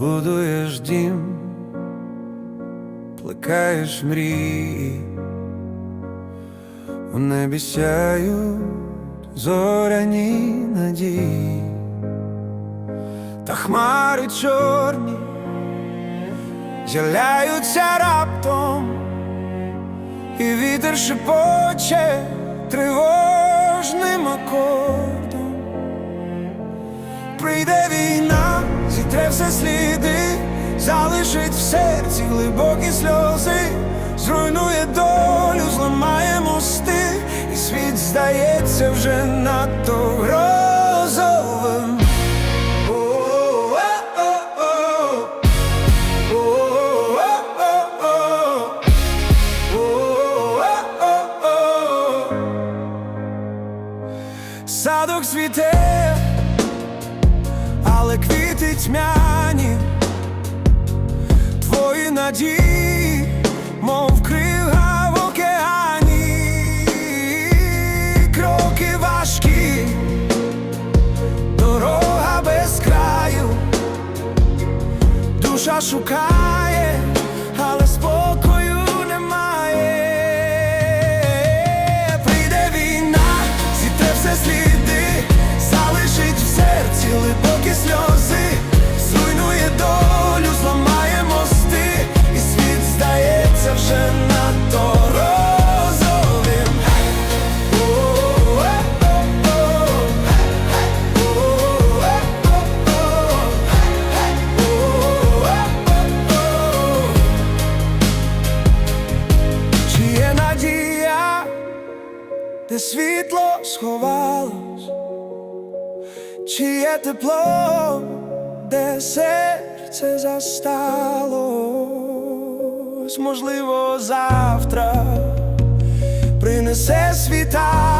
будуєш дім, плекаєш мрії, у небі сяють зоряні надії, та хмари чорні з'являються раптом, і вітер шепоче тривожним акордом. Прийде від вже надто грозовим. Садок світе, але квіти тьмяні, твої надії, machucar. Де світло сховалось, чиє тепло, де серце засталось, можливо, завтра принесе світанок,